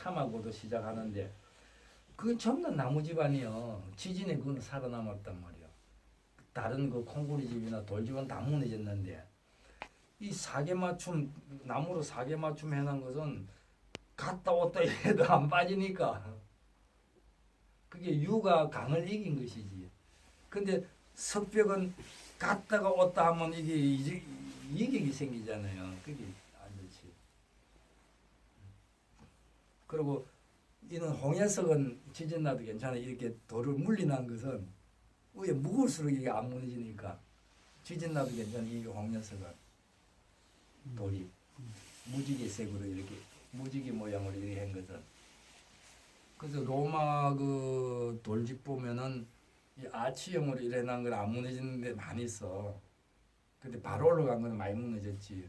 참하고도 시작하는데 그건 전부 다 나무 집안이요. 지진에 그건 살아남았단 말이야. 다른 그 콩구리 집이나 돌집은 다 무너졌는데 이 사계 맞춤 나무로 사계 맞춤 해놓은 것은 갔다 왔다 해도 안 빠지니까 그게 유가 강을 이긴 것이지. 근데 석벽은 갔다가 왔다 하면 이게 이제 이격이 생기잖아요. 그게 안 좋지. 그리고 이는 홍해석은 지진 나도 괜찮아. 이렇게 돌을 물리난 것은 위에 무거울수록 이게 안 무너지니까 지진 나도 괜찮아. 이게 홍해석은 돌이 무지개 색으로 이렇게 무지개 모양으로 이렇게 한 것은 그래서 로마 그 돌집 보면은 이 아치형으로 일어난 건 안 무너지는 데 많이 있어. 근데 바로 올라간 건 많이 무너졌지.